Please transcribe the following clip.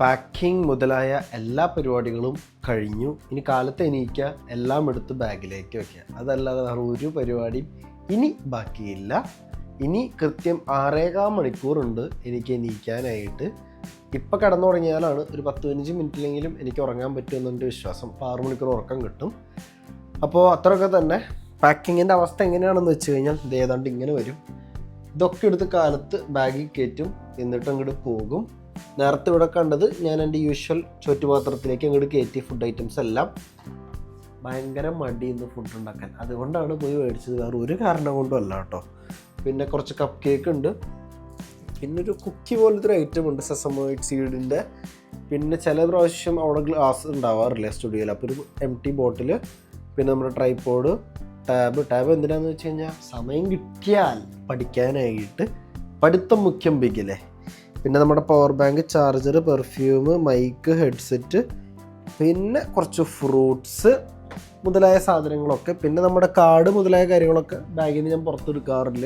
Packing മുതലായ എല്ലാ പരിപാടികളും കഴിഞ്ഞു. ഇനി കാലത്ത് എണീക്കുക എല്ലാം എടുത്ത് ബാഗിലേക്ക് വെക്കുക അതല്ലാതെ വേറെ ഒരു പരിപാടിയും ഇനി ബാക്കിയില്ല. ഇനി കൃത്യം ആറേകാൽ മണിക്കൂറുണ്ട് എനിക്ക് എണീക്കാനായിട്ട്. ഇപ്പം കടന്നു തുടങ്ങിയാലാണ് ഒരു പത്ത് പതിനഞ്ച് മിനിറ്റിലെങ്കിലും എനിക്ക് ഉറങ്ങാൻ പറ്റുമെന്നുണ്ട് വിശ്വാസം. അപ്പോൾ ആറ് മണിക്കൂർ ഉറക്കം കിട്ടും. അപ്പോൾ അത്രയൊക്കെ തന്നെ. പാക്കിങ്ങിന്റെ അവസ്ഥ എങ്ങനെയാണെന്ന് വെച്ച് കഴിഞ്ഞാൽ ഇത് ഏതാണ്ട് ഇങ്ങനെ വരും. ഇതൊക്കെ എടുത്ത് കാലത്ത് ബാഗിൽ കയറ്റും. എന്നിട്ട് അങ്ങോട്ട് പോകും. നേരത്തെ ഇവിടെ കണ്ടത് ഞാൻ എന്റെ യൂഷ്വൽ ചുറ്റുപാത്രത്തിലേക്ക് അങ്ങോട്ട് കയറ്റി ഫുഡ് ഐറ്റംസ് എല്ലാം. ഭയങ്കര മടി ഇന്ന് ഫുഡ് ഉണ്ടാക്കാൻ. അതുകൊണ്ടാണ് പോയി മേടിച്ചത്. വേറെ ഒരു കാരണം കൊണ്ടും അല്ല കേട്ടോ. പിന്നെ കുറച്ച് കപ്പ് കേക്ക് ഉണ്ട്. പിന്നെ ഒരു കുക്കി പോലത്തെ ഒരു ഐറ്റം ഉണ്ട് സെസമോയിഡ് സീഡിന്റെ പിന്നെ ചില പ്രാവശ്യം അവിടെ ഗ്ലാസ് ഉണ്ടാവാറില്ല സ്റ്റുഡിയോയിൽ അപ്പോൾ ഒരു എം ടി ബോട്ടിൽ പിന്നെ നമ്മുടെ ട്രൈപ്പോഡ് ടാബ് ടാബ് എന്തിനാന്ന് വെച്ച് കഴിഞ്ഞാൽ സമയം കിട്ടിയാൽ പഠിക്കാനായിട്ട് പഠിത്തം മുഖ്യം ബിഗില്ലേ പിന്നെ നമ്മുടെ power bank charger perfume mic headset പിന്നെ കുറച്ച് ഫ്രൂട്ട്സ് മുതലായ സാധനങ്ങളൊക്കെ പിന്നെ നമ്മുടെ കാർഡ് മുതലായ കാര്യങ്ങളൊക്കെ ബാഗിൽ നിന്ന് ഞാൻ പുറത്തെടുക്കാറില്ല.